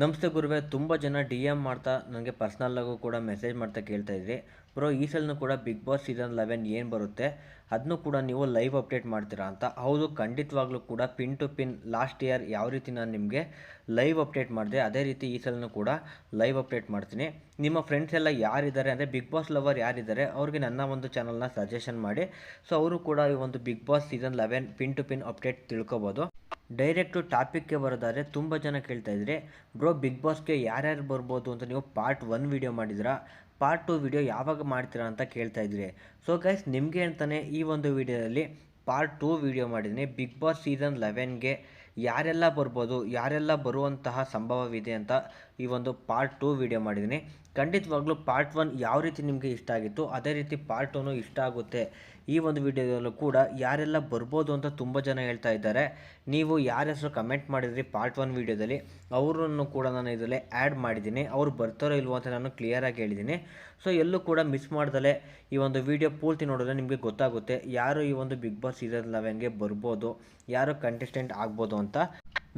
ನಮಸ್ತೆ ಗುರುವೆ, ತುಂಬ ಜನ ಡಿ ಎಂ ಮಾಡ್ತಾ ನನಗೆ ಪರ್ಸ್ನಲ್ಲಾಗೂ ಕೂಡ ಮೆಸೇಜ್ ಮಾಡ್ತಾ ಕೇಳ್ತಾ ಇದ್ರಿ. ಬ್ರೋ ಈ ಸಲನೂ ಕೂಡ ಬಿಗ್ ಬಾಸ್ ಸೀಸನ್ ಲೆವೆನ್ ಏನು ಬರುತ್ತೆ? ಅದನ್ನು ಕೂಡ ನೀವು ಲೈವ್ ಅಪ್ಡೇಟ್ ಮಾಡ್ತೀರಾ ಅಂತ. ಹೌದು, ಖಂಡಿತವಾಗ್ಲೂ ಕೂಡ pin to pin last year ಯಾವ ರೀತಿ ನಾನು ನಿಮಗೆ ಲೈವ್ ಅಪ್ಡೇಟ್ ಮಾಡಿದೆ, ಅದೇ ರೀತಿ ಈ ಸಲನೂ ಕೂಡ ಲೈವ್ ಅಪ್ಡೇಟ್ ಮಾಡ್ತೀನಿ. ನಿಮ್ಮ ಫ್ರೆಂಡ್ಸ್ ಎಲ್ಲ ಯಾರಿದ್ದಾರೆ ಅಂದರೆ ಬಿಗ್ ಬಾಸ್ ಲವರ್ ಯಾರಿದ್ದಾರೆ, ಅವ್ರಿಗೆ ನನ್ನ ಒಂದು ಚಾನಲ್ನ ಸಜೆಷನ್ ಮಾಡಿ. ಸೊ ಅವರು ಕೂಡ ಈ ಒಂದು Bigg Boss season eleven pin to pin update ತಿಳ್ಕೊಬೋದು. ಡೈರೆಕ್ಟು ಟಾಪಿಕ್ಗೆ ಬರೋದಾದರೆ ತುಂಬ ಜನ ಕೇಳ್ತಾ ಇದ್ರಿ, ಬ್ರೋ ಬಿಗ್ ಬಾಸ್ಗೆ ಯಾರ್ಯಾರು ಬರ್ಬೋದು ಅಂತ ನೀವು ಪಾರ್ಟ್ ಒನ್ ವೀಡಿಯೋ ಮಾಡಿದ್ರಾ ಪಾರ್ಟ್ ಟು ವಿಡಿಯೋ ಯಾವಾಗ ಮಾಡ್ತೀರಾ ಅಂತ ಕೇಳ್ತಾ ಇದ್ರಿ. ಸೊ ಗೈಸ್ ನಿಮಗೆ ಅಂತಲೇ ಈ ಒಂದು ವಿಡಿಯೋದಲ್ಲಿ ಪಾರ್ಟ್ ಟು ವಿಡಿಯೋ ಮಾಡಿದ್ದೀನಿ. ಬಿಗ್ ಬಾಸ್ ಸೀಸನ್ ಲೆವೆನ್ಗೆ ಯಾರೆಲ್ಲ ಬರ್ಬೋದು, ಯಾರೆಲ್ಲ ಬರುವಂತಹ ಸಂಭವವಿದೆ ಅಂತ ಈ ಒಂದು ಪಾರ್ಟ್ ಟು ವಿಡಿಯೋ ಮಾಡಿದ್ದೀನಿ. ಖಂಡಿತವಾಗ್ಲೂ ಪಾರ್ಟ್ ಒನ್ ಯಾವ ರೀತಿ ನಿಮಗೆ ಇಷ್ಟ ಆಗಿತ್ತು, ಅದೇ ರೀತಿ ಪಾರ್ಟ್ ಟೂನು ಇಷ್ಟ ಆಗುತ್ತೆ. ಈ ಒಂದು ವಿಡಿಯೋದಲ್ಲೂ ಕೂಡ ಯಾರೆಲ್ಲ ಬರ್ಬೋದು ಅಂತ ತುಂಬ ಜನ ಹೇಳ್ತಾ ಇದ್ದಾರೆ, ನೀವು ಯಾರ ಹೆಸರು ಕಮೆಂಟ್ ಮಾಡಿದ್ರಿ ಪಾರ್ಟ್ ಒನ್ ವಿಡಿಯೋದಲ್ಲಿ, ಅವರನ್ನು ಕೂಡ ನಾನು ಇದರಲ್ಲಿ ಆ್ಯಡ್ ಮಾಡಿದ್ದೀನಿ. ಅವ್ರು ಬರ್ತಾರೋ ಇಲ್ವೋ ಅಂತ ನಾನು ಕ್ಲಿಯರಾಗಿ ಹೇಳಿದ್ದೀನಿ. ಸೊ ಎಲ್ಲೂ ಕೂಡ ಮಿಸ್ ಮಾಡ್ದಲೇ ಈ ಒಂದು ವಿಡಿಯೋ ಪೂರ್ತಿ ನೋಡಿದ್ರೆ ನಿಮಗೆ ಗೊತ್ತಾಗುತ್ತೆ, ಯಾರು ಈ ಒಂದು ಬಿಗ್ ಬಾಸ್ ಸೀಸನ್ ಲೆವೆನ್ಗೆ ಬರ್ಬೋದು, ಯಾರು ಕಂಟೆಸ್ಟೆಂಟ್ ಆಗ್ಬೋದು ಅಂತ.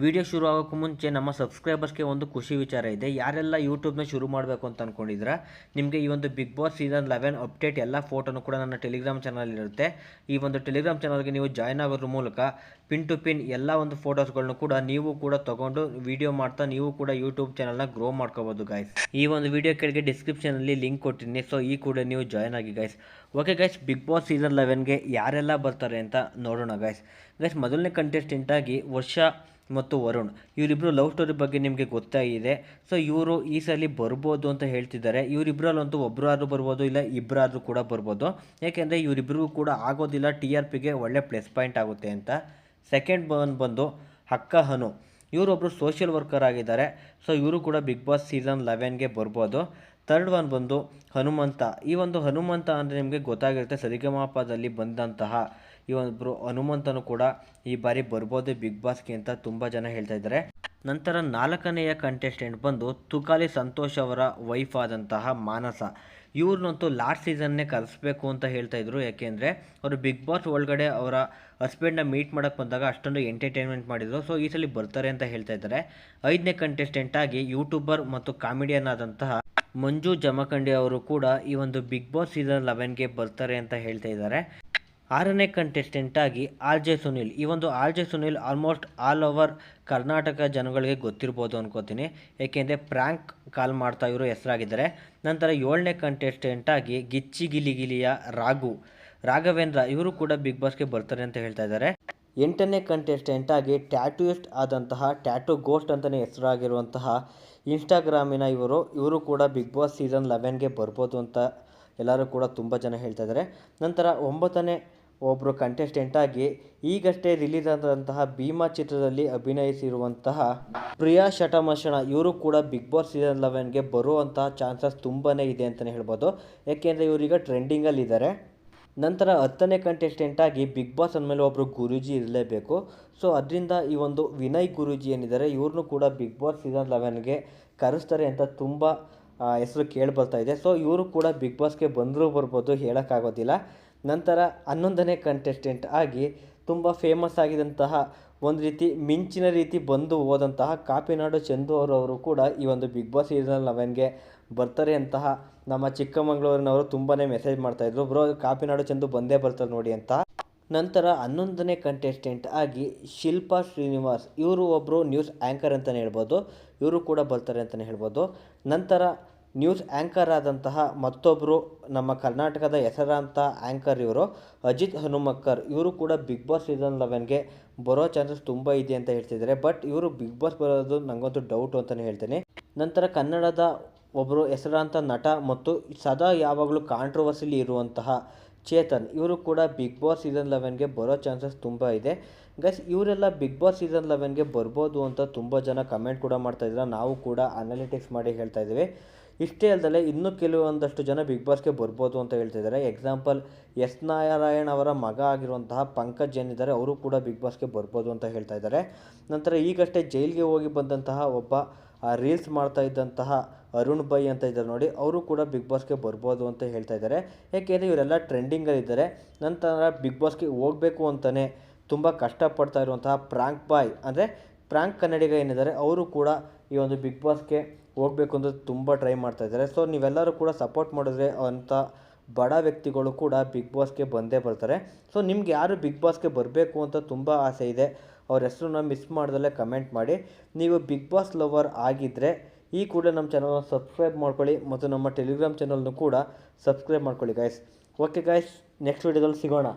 ವಿಡಿಯೋ ಶುರು ಆಗೋಕ್ಕೂ ಮುಂಚೆ ನಮ್ಮ ಸಬ್ಸ್ಕ್ರೈಬರ್ಸ್ಗೆ ಒಂದು ಖುಷಿ ವಿಚಾರ ಇದೆ. ಯಾರೆಲ್ಲ ಯೂಟ್ಯೂಬ್ನ ಶುರು ಮಾಡಬೇಕು ಅಂತ ಅಂದ್ಕೊಂಡಿದ್ರೆ ನಿಮಗೆ ಈ ಒಂದು Bigg Boss season eleven update ಎಲ್ಲ ಫೋಟೋನು ಕೂಡ ನನ್ನ ಟೆಲಿಗ್ರಾಮ್ ಚಾನಲ್ ಇರುತ್ತೆ. ಈ ಒಂದು ಟೆಲಿಗ್ರಾಮ್ ಚಾನಲ್ಗೆ ನೀವು ಜಾಯ್ನ್ ಆಗೋದ್ರ ಮೂಲಕ ಪಿನ್ ಟು ಪಿನ್ ಎಲ್ಲ ಒಂದು ಫೋಟೋಸ್ಗಳನ್ನು ಕೂಡ ನೀವು ಕೂಡ ತೊಗೊಂಡು ವಿಡಿಯೋ ಮಾಡ್ತಾ ನೀವು ಕೂಡ ಯೂಟ್ಯೂಬ್ ಚಾನಲ್ನ ಗ್ರೋ ಮಾಡ್ಕೋಬೋದು ಗೈಸ್ ಈ ಒಂದು ವಿಡಿಯೋ ಕೆಳಗೆ ಡಿಸ್ಕ್ರಿಪ್ಷನಲ್ಲಿ ಲಿಂಕ್ ಕೊಟ್ಟಿದ್ದೀನಿ. ಸೊ ಈ ಕೂಡ ನೀವು ಜಾಯ್ನ್ ಆಗಿ guys okay guys Bigg Boss season ಲೆವೆನ್ಗೆ ಯಾರೆಲ್ಲ ಬರ್ತಾರೆ ಅಂತ ನೋಡೋಣ ಗೈಸ್ ಗೈಸ್ ಮೊದಲನೇ ಕಂಟೆಸ್ಟೆಂಟಾಗಿ ವರ್ಷ ಮತ್ತು ವರುಣ್. ಇವರಿಬ್ಬರು ಲವ್ ಸ್ಟೋರಿ ಬಗ್ಗೆ ನಿಮಗೆ ಗೊತ್ತಾಗಿದೆ ಸೊ ಇವರು ಈ ಸಲ ಬರ್ಬೋದು ಅಂತ ಹೇಳ್ತಿದ್ದಾರೆ. ಇವರಿಬ್ಬರಲ್ಲಂತೂ ಒಬ್ಬರಾದ್ರೂ ಬರ್ಬೋದು, ಇಲ್ಲ ಇಬ್ಬರಾದ್ರೂ ಕೂಡ ಬರ್ಬೋದು. ಏಕೆಂದರೆ ಇವರಿಬ್ಬರಿಗೂ ಕೂಡ ಆಗೋದಿಲ್ಲ. ಟಿ ಆರ್ ಪಿಗೆ ಒಳ್ಳೆ ಪ್ಲಸ್ ಪಾಯಿಂಟ್ ಆಗುತ್ತೆ ಅಂತ. ಸೆಕೆಂಡ್ ಬನ್ ಬಂದು ಹಕ್ಕ ಹನು. ಇವರೊಬ್ಬರು ಸೋಷಿಯಲ್ ವರ್ಕರ್ ಆಗಿದ್ದಾರೆ. ಸೊ ಇವರು ಕೂಡ ಬಿಗ್ ಬಾಸ್ ಸೀಸನ್ ಲೆವೆನ್ಗೆ ಬರ್ಬೋದು. ಥರ್ಡ್ ಒನ್ ಬಂದು ಹನುಮಂತ. ಈ ಒಂದು ಹನುಮಂತ ಅಂದರೆ ನಿಮಗೆ ಗೊತ್ತಾಗಿರುತ್ತೆ. ಸರಿಗಮಾಪದಲ್ಲಿ ಬಂದಂತಹ ಈ ಒಬ್ಬರು ಹನುಮಂತನು ಕೂಡ ಈ ಬಾರಿ ಬರ್ಬೋದು ಬಿಗ್ ಬಾಸ್ಗೆ ಅಂತ ತುಂಬ ಜನ ಹೇಳ್ತಾ ಇದ್ದಾರೆ. ನಂತರ ನಾಲ್ಕನೆಯ ಕಂಟೆಸ್ಟೆಂಟ್ ಬಂದು ತುಕಾಲಿ ಸಂತೋಷ್ ಅವರ ವೈಫ್ ಆದಂತಹ ಮಾನಸ. ಇವ್ರನ್ನಂತೂ ಲಾಸ್ಟ್ ಸೀಸನ್ನೇ ಕಲಿಸ್ಬೇಕು ಅಂತ ಹೇಳ್ತಾ ಇದ್ರು. ಯಾಕೆಂದರೆ ಅವರು ಬಿಗ್ ಬಾಸ್ ಒಳಗಡೆ ಅವರ ಹಸ್ಬೆಂಡ್ನ ಮೀಟ್ ಮಾಡೋಕ್ಕೆ ಬಂದಾಗ ಅಷ್ಟೊಂದು ಎಂಟರ್ಟೈನ್ಮೆಂಟ್ ಮಾಡಿದರು. ಸೊ ಈ ಸಲ ಬರ್ತಾರೆ ಅಂತ ಹೇಳ್ತಾ ಇದ್ದಾರೆ. ಐದನೇ ಕಂಟೆಸ್ಟೆಂಟ್ ಆಗಿ ಯೂಟ್ಯೂಬರ್ ಮತ್ತು ಕಾಮಿಡಿಯನ್ ಆದಂತಹ ಮಂಜು ಜಮಖಂಡಿ ಅವರು ಕೂಡ ಈ ಒಂದು ಬಿಗ್ ಬಾಸ್ ಸೀಸನ್ ಲೆವೆನ್ಗೆ ಬರ್ತಾರೆ ಅಂತ ಹೇಳ್ತಾ ಇದ್ದಾರೆ. ಆರನೇ ಕಂಟೆಸ್ಟೆಂಟ್ ಆಗಿ ಆರ್ ಜೆ ಸುನಿಲ್. ಈ ಒಂದು R J Sunil almost all over Karnataka ಜನಗಳಿಗೆ ಗೊತ್ತಿರ್ಬೋದು ಅನ್ಕೋತೀನಿ. ಏಕೆಂದರೆ ಪ್ರ್ಯಾಂಕ್ ಕಾಲ್ ಮಾಡ್ತಾ ಇವರು ಹೆಸರಾಗಿದ್ದಾರೆ. ನಂತರ ಏಳನೇ ಕಂಟೆಸ್ಟೆಂಟ್ ಆಗಿ ಗಿಚ್ಚಿ ಗಿಲಿ ಗಿಲಿಯ ರಾಘು. ರಾಘವೇಂದ್ರ, ಇವರು ಕೂಡ ಬಿಗ್ ಬಾಸ್ಗೆ ಬರ್ತಾರೆ ಅಂತ ಹೇಳ್ತಾ ಇದ್ದಾರೆ. ಎಂಟನೇ ಕಂಟೆಸ್ಟೆಂಟ್ ಆಗಿ ಟ್ಯಾಟೂಯಿಸ್ಟ್ ಆದಂತಹ ಟ್ಯಾಟೂ ಗೋಸ್ಟ್ ಅಂತಲೇ ಹೆಸರಾಗಿರುವಂತಹ ಇನ್ಸ್ಟಾಗ್ರಾಮಿನ ಇವರು ಇವರು ಕೂಡ ಬಿಗ್ ಬಾಸ್ ಸೀಸನ್ ಲೆವೆನ್ಗೆ ಬರ್ಬೋದು ಅಂತ ಎಲ್ಲರೂ ಕೂಡ ತುಂಬ ಜನ ಹೇಳ್ತಾ ಇದ್ದಾರೆ. ನಂತರ ಒಂಬತ್ತನೇ ಒಬ್ಬರು ಕಂಟೆಸ್ಟೆಂಟ್ ಆಗಿ ಈಗಷ್ಟೇ ರಿಲೀಸ್ ಆದಂತಹ ಭೀಮಾ ಚಿತ್ರದಲ್ಲಿ ಅಭಿನಯಿಸಿರುವಂತಹ ಪ್ರಿಯಾ ಶಟಮಶಣ ಇವರು ಕೂಡ ಬಿಗ್ ಬಾಸ್ ಸೀಸನ್ ಲೆವೆನ್ಗೆ ಬರುವಂತಹ ಚಾನ್ಸಸ್ ತುಂಬಾ ಇದೆ ಅಂತಲೇ ಹೇಳ್ಬೋದು. ಯಾಕೆಂದರೆ ಇವರೀಗ ಟ್ರೆಂಡಿಂಗಲ್ಲಿದ್ದಾರೆ ನಂತರ ಹತ್ತನೇ ಕಂಟೆಸ್ಟೆಂಟ್ ಆಗಿ ಬಿಗ್ ಬಾಸ್ ಅಂದಮೇಲೆ ಒಬ್ಬರು ಗುರೂಜಿ ಇರಲೇಬೇಕು. ಸೊ ಅದರಿಂದ ಈ ಒಂದು ವಿನಯ್ ಗುರೂಜಿ ಏನಿದ್ದಾರೆ ಇವ್ರನ್ನೂ ಕೂಡ ಬಿಗ್ ಬಾಸ್ ಸೀಸನ್ ಲೆವೆನ್ಗೆ ಕರೆಸ್ತಾರೆ ಅಂತ ತುಂಬ ಹೆಸರು ಕೇಳಿ ಬರ್ತಾ ಇದೆ. ಸೊ ಇವರು ಕೂಡ ಬಿಗ್ ಬಾಸ್ಗೆ ಬಂದರೂ ಬರ್ಬೋದು ಹೇಳೋಕ್ಕಾಗೋದಿಲ್ಲ. ನಂತರ ಹನ್ನೊಂದನೇ ಕಂಟೆಸ್ಟೆಂಟ್ ಆಗಿ ತುಂಬ ಫೇಮಸ್ ಆಗಿದಂತಹ ಒಂದು ರೀತಿ ಮಿಂಚಿನ ರೀತಿ ಬಂದು ಹೋದಂತಹ ಕಾಪಿನಾಡು ಚಂದು ಅವರವರು ಕೂಡ ಈ ಒಂದು ಬಿಗ್ ಬಾಸ್ ಸೀಸನ್ ಲೆವೆನ್ಗೆ ಬರ್ತಾರೆ ಅಂತಹ ನಮ್ಮ ಚಿಕ್ಕಮಗಳೂರಿನವರು ತುಂಬಾ ಮೆಸೇಜ್ ಮಾಡ್ತಾಯಿದ್ರು ಬ್ರೋ, ಕಾಪಿನಾಡು ಚಂದು ಬಂದೇ ಬರ್ತಾರೆ ನೋಡಿ ಅಂತ. ನಂತರ ಹನ್ನೊಂದನೇ ಕಂಟೆಸ್ಟೆಂಟ್ ಆಗಿ ಶಿಲ್ಪಾ ಶ್ರೀನಿವಾಸ್, ಇವರು ಒಬ್ಬರು ನ್ಯೂಸ್ ಆ್ಯಂಕರ್ ಅಂತಲೇ ಹೇಳ್ಬೋದು. ಇವರು ಕೂಡ ಬರ್ತಾರೆ ಅಂತಲೇ ಹೇಳ್ಬೋದು. ನಂತರ ನ್ಯೂಸ್ ಆ್ಯಂಕರ್ ಆದಂತಹ ಮತ್ತೊಬ್ಬರು ನಮ್ಮ ಕರ್ನಾಟಕದ ಹೆಸರಾಂತ ಆ್ಯಂಕರ್ ಇವರು, ಅಜಿತ್ ಹನುಮಕ್ಕರ್. ಇವರು ಕೂಡ ಬಿಗ್ ಬಾಸ್ ಸೀಸನ್ ಲೆವೆನ್ಗೆ ಬರೋ ಚಾನ್ಸಸ್ ತುಂಬ ಇದೆ ಅಂತ ಹೇಳ್ತಿದ್ದಾರೆ ಬಟ್ ಇವರು ಬಿಗ್ ಬಾಸ್ ಬರೋದು ನನಗಂತೂ ಡೌಟು ಅಂತಲೇ ಹೇಳ್ತೇನೆ. ನಂತರ ಕನ್ನಡದ ಒಬ್ಬರು ಹೆಸರಾಂತ ನಟ ಮತ್ತು ಸದಾ ಯಾವಾಗಲೂ ಕಾಂಟ್ರವರ್ಸಿಲಿ ಇರುವಂತಹ ಚೇತನ್. ಇವರು ಕೂಡ ಬಿಗ್ ಬಾಸ್ ಸೀಸನ್ ಲೆವೆನ್ಗೆ ಬರೋ ಚಾನ್ಸಸ್ ತುಂಬ ಇದೆ. ಗೈಸ್, ಇವರೆಲ್ಲ ಬಿಗ್ ಬಾಸ್ ಸೀಸನ್ ಲೆವೆನ್ಗೆ ಬರ್ಬೋದು ಅಂತ ತುಂಬ ಜನ ಕಮೆಂಟ್ ಕೂಡ ಮಾಡ್ತಾಯಿದ್ದಾರೆ ನಾವು ಕೂಡ ಅನಾಲಿಟಿಕ್ಸ್ ಮಾಡಿ ಹೇಳ್ತಾ ಇದ್ದೀವಿ. ಇಷ್ಟೇ ಅಲ್ಲದೆ ಇನ್ನೂ ಕೆಲವೊಂದಷ್ಟು ಜನ ಬಿಗ್ ಬಾಸ್ಗೆ ಬರ್ಬೋದು ಅಂತ ಹೇಳ್ತಿದ್ದಾರೆ. ಎಕ್ಸಾಂಪಲ್ ಎಸ್ ನಾರಾಯಣ್ ಅವರ ಮಗ ಆಗಿರುವಂತಹ ಪಂಕಜ್ ಏನಿದ್ದಾರೆ, ಅವರು ಕೂಡ ಬಿಗ್ ಬಾಸ್ಗೆ ಬರ್ಬೋದು ಅಂತ ಹೇಳ್ತಾ ಇದ್ದಾರೆ. ನಂತರ ಈಗಷ್ಟೇ ಜೈಲಿಗೆ ಹೋಗಿ ಬಂದಂತಹ ಒಬ್ಬ ರೀಲ್ಸ್ ಮಾಡ್ತಾ ಇದ್ದಂತಹ ಅರುಣ್ ಬೈ ಅಂತ ಇದ್ದಾರೆ ನೋಡಿ. ಅವರು ಕೂಡ ಬಿಗ್ ಬಾಸ್ಗೆ ಬರ್ಬೋದು ಅಂತ ಹೇಳ್ತಾ ಇದ್ದಾರೆ. ಯಾಕೆಂದರೆ ಇವರೆಲ್ಲ ಟ್ರೆಂಡಿಂಗಲ್ಲಿದ್ದಾರೆ ನಂತರ ಬಿಗ್ ಬಾಸ್ಗೆ ಹೋಗಬೇಕು ಅಂತಲೇ ತುಂಬ ಕಷ್ಟಪಡ್ತಾ ಇರುವಂತಹ ಪ್ರಾಂಕ್ ಬಾಯ್ ಅಂದರೆ ಪ್ರಾಂಕ್ ಕನ್ನಡಿಗ ಏನಿದ್ದಾರೆ, ಅವರು ಕೂಡ ಈ ಒಂದು ಬಿಗ್ ಬಾಸ್ಗೆ ಹೋಗಬೇಕು ಅಂತ ತುಂಬ ಟ್ರೈ ಮಾಡ್ತಾ ಇದ್ದಾರೆ. ಸೊ ನೀವೆಲ್ಲರೂ ಕೂಡ ಸಪೋರ್ಟ್ ಮಾಡಿದ್ರೆ ಅಂಥ ಬಡ ವ್ಯಕ್ತಿಗಳು ಕೂಡ ಬಿಗ್ ಬಾಸ್ಗೆ ಬಂದೇ ಬರ್ತಾರೆ. ಸೊ ನಿಮ್ಗೆ ಯಾರು ಬಿಗ್ ಬಾಸ್ಗೆ ಬರಬೇಕು ಅಂತ ತುಂಬ ಆಸೆ ಇದೆ, ಅವ್ರ ಹೆಸ್ರನ್ನ ಮಿಸ್ ಮಾಡ್ದಲ್ಲೇ ಕಮೆಂಟ್ ಮಾಡಿ. ನೀವು ಬಿಗ್ ಬಾಸ್ ಲವರ್ ಆಗಿದ್ದರೆ ಈ ಕೂಡ ನಮ್ಮ ಚಾನಲ್ನ ಸಬ್ಸ್ಕ್ರೈಬ್ ಮಾಡ್ಕೊಳ್ಳಿ ಮತ್ತು ನಮ್ಮ ಟೆಲಿಗ್ರಾಮ್ ಚಾನಲ್ನು ಕೂಡ ಸಬ್ಸ್ಕ್ರೈಬ್ ಮಾಡ್ಕೊಳ್ಳಿ ಗಾಯ್ಸ್ ಓಕೆ ಗಾಯ್ಸ್ ನೆಕ್ಸ್ಟ್ ವೀಡಿಯೋದಲ್ಲಿ ಸಿಗೋಣ.